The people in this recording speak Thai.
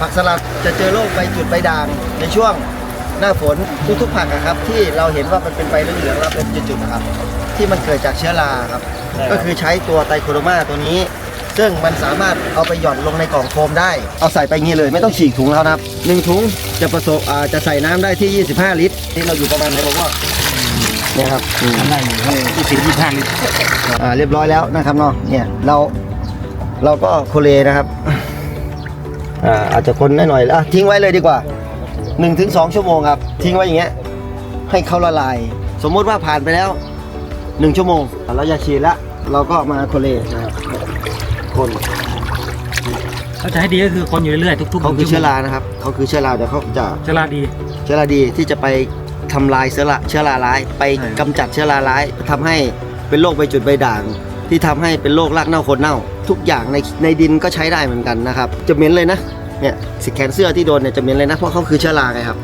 ผักสลัดจะเจอโรคใบจุดใบด่างในช่วงหน้าฝนทุกๆผักอะครับ ที่เราเห็นว่ามันเป็นใบเหลืองๆแล้วเป็นจุดๆนะครับ ที่มันเกิดจากเชื้อราครับก็คือใช้ตัวไตรโคโดมาตัวนี้ ซึ่งมันสามารถเอาไปหย่อนลงในกล่องโฟมได้ เอาใส่ไปงี้เลยไม่ต้องฉีกถุงแล้วนะครับหนึ่งถุงจะผสมอ่าจะใส่น้ำได้ที่ 25 ลิตรที่เราอยู่ประมาณไหนบอกว่าเนี่ยครับอืม ได้อยู่ที่สิบยี่ห้าลิตรอ่าเรียบร้อยแล้วนะครับเนาะเนี่ยเราเราก็โคเลนะครับ อ่าอาจจะคนหน่อยๆอะทิ้งไว้เลยดีกว่า 1-2ถึงชั่วโมงครับ ทิ้งไว้อย่างเงี้ยให้เขาละลาย สมมุติว่าผ่านไปแล้ว 1 ชั่วโมงเราจะฉีดละเราก็มาโคเลนะครับคนเขาจะให้ดีก็คือคนอยู่เรื่อยๆทุกๆเขาคือหนึ่งเชื้อชั่วโมงรานะครับเขาคือเชื้อราเดี๋ยวเขาจะเชื้อราดี เชื้อราดีที่จะไปทำลายเชื้อราเชื้อราร้าย ไปใช่กำจัดเชื้อราร้ายทำให้เป็นโรคใบจุดใบด่าง ที่ทำให้เป็นโรครากเน่าคนเน่า ทุกอย่างในในดินก็ใช้ได้เหมือนกันนะครับ จะเหม็นเลยนะเนี่ยสิแขนเสื้อที่โดนเนี่ยจะเหม็นเลยนะเพราะเขาคือเชื้อราไงครับ